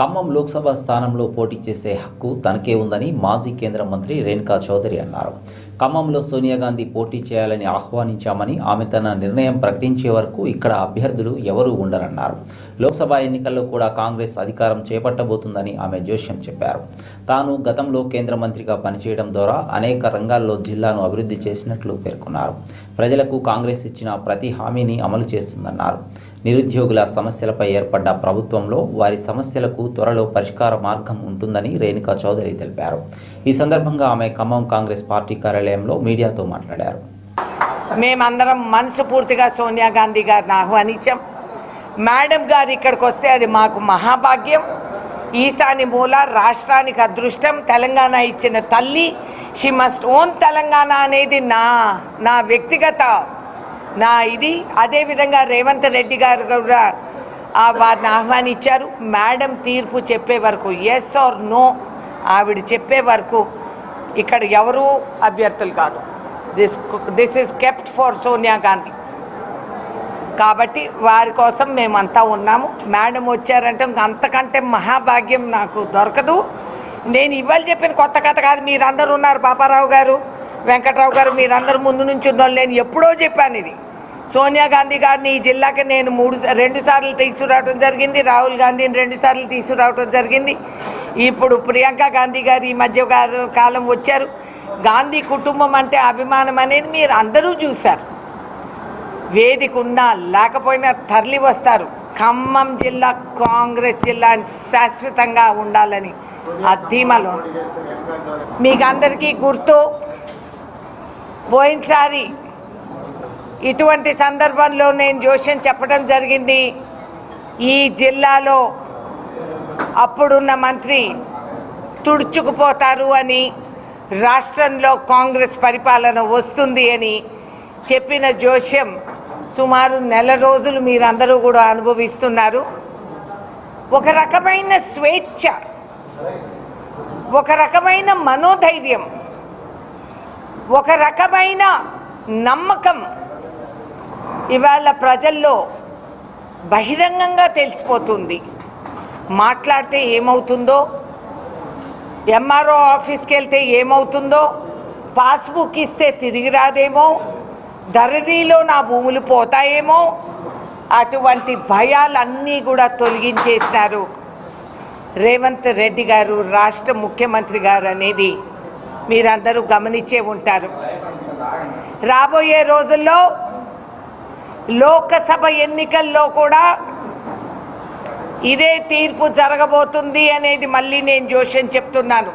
ఖమ్మం లోక్సభ స్థానంలో పోటీ చేసే హక్కు తనకే ఉందని మాజీ కేంద్ర మంత్రి రేణుకా చౌదరి అన్నారు. ఖమ్మంలో సోనియా గాంధీ పోటీ చేయాలని ఆహ్వానించామని ఆమె తన నిర్ణయం ప్రకటించే వరకు ఇక్కడ అభ్యర్థులు ఎవరూ ఉండరన్నారు. లోక్సభ ఎన్నికల్లో కూడా కాంగ్రెస్ అధికారం చేపట్టబోతుందని ఆమె జోష్యం చెప్పారు. తాను గతంలో కేంద్ర మంత్రిగా పనిచేయడం ద్వారా అనేక రంగాల్లో జిల్లాను అభివృద్ధి చేసినట్లు పేర్కొన్నారు. ప్రజలకు కాంగ్రెస్ ఇచ్చిన ప్రతి హామీని అమలు చేస్తుందన్నారు. నిరుద్యోగుల సమస్యలపై ఏర్పడ్డ ప్రభుత్వంలో వారి సమస్యలకు త్వరలో పరిష్కార మార్గం ఉంటుందని రేణుకా చౌదరి తెలిపారు. ఈ సందర్భంగా ఆమె ఖమ్మం కాంగ్రెస్ పార్టీ కార్యాలయం కార్యాలయంలో మీడియాతో మాట్లాడారు. మేమందరం మనస్ఫూర్తిగా సోనియా గాంధీ గారిని ఆహ్వానించాం. మేడం గారు ఇక్కడికి వస్తే అది మాకు మహాభాగ్యం. ఈశాని మూల రాష్ట్రానికి అదృష్టం తెలంగాణ ఇచ్చిన తల్లి. షీ మస్ట్ ఓన్ తెలంగాణ అనేది నా నా వ్యక్తిగత నా ఇది. అదేవిధంగా రేవంత్ రెడ్డి గారు కూడా వారిని ఆహ్వానించారు. మేడం తీర్పు చెప్పే వరకు ఎస్ ఆర్ నో ఆవిడ చెప్పే వరకు ఇక్కడ ఎవరూ అభ్యర్థులు కాదు. This this is kept for Sonia Gandhi కాబట్టి వారి కోసం మేమంతా ఉన్నాము. మేడం వచ్చారంటే అంతకంటే మహాభాగ్యం నాకు దొరకదు. నేను ఇవాళ చెప్పిన కొత్త కథ కాదు. మీరందరూ ఉన్నారు పాపారావు గారు వెంకట్రావు గారు మీరందరూ ముందు నుంచి ఉన్న వాళ్ళు. నేను ఎప్పుడో చెప్పాను ఇది. సోనియా గాంధీ గారిని ఈ జిల్లాకి నేను మూడు రెండు సార్లు తీసుకురావడం జరిగింది. రాహుల్ గాంధీని రెండు సార్లు తీసుకురావడం జరిగింది. ఇప్పుడు ప్రియాంక గాంధీ గారు ఈ మధ్య కాలం వచ్చారు. గాంధీ కుటుంబం అంటే అభిమానం అనేది మీరు అందరూ చూశారు. వేదిక ఉన్నా లేకపోయినా తరలి వస్తారు. ఖమ్మం జిల్లా కాంగ్రెస్ జిల్లా అని శాశ్వతంగా ఉండాలని ఆ ధీమలో మీకు అందరికీ గుర్తు పోయినసారి ఇటువంటి సందర్భంలో నేను జోష్యం చెప్పడం జరిగింది. ఈ జిల్లాలో అప్పుడున్న మంత్రి తుడుచుకుపోతారు అని రాష్ట్రంలో కాంగ్రెస్ పరిపాలన వస్తుంది అని చెప్పిన జోష్యం సుమారు నెల రోజులు మీరందరూ కూడా అనుభవిస్తున్నారు. ఒక రకమైన స్వేచ్ఛ ఒక రకమైన మనోధైర్యం ఒక రకమైన నమ్మకం ఇవాళ ప్రజల్లో బహిరంగంగా తెలిసిపోతుంది. మాట్లాడితే ఏమవుతుందో ఎంఆర్ఓ ఆఫీస్కి వెళ్తే ఏమవుతుందో పాస్బుక్ ఇస్తే తిరిగి రాదేమో ధరణిలో నా భూములు పోతాయేమో అటువంటి భయాలన్నీ కూడా తొలగించేసినారు రేవంత్ రెడ్డి గారు రాష్ట్ర ముఖ్యమంత్రి గారు అనేది మీరందరూ గమనించే ఉంటారు. రాబోయే రోజుల్లో లోకసభ ఎన్నికల్లో కూడా ఇదే తీర్పు జరగబోతుంది అనేది మళ్ళీ నేను జోష్యం చెప్తున్నాను.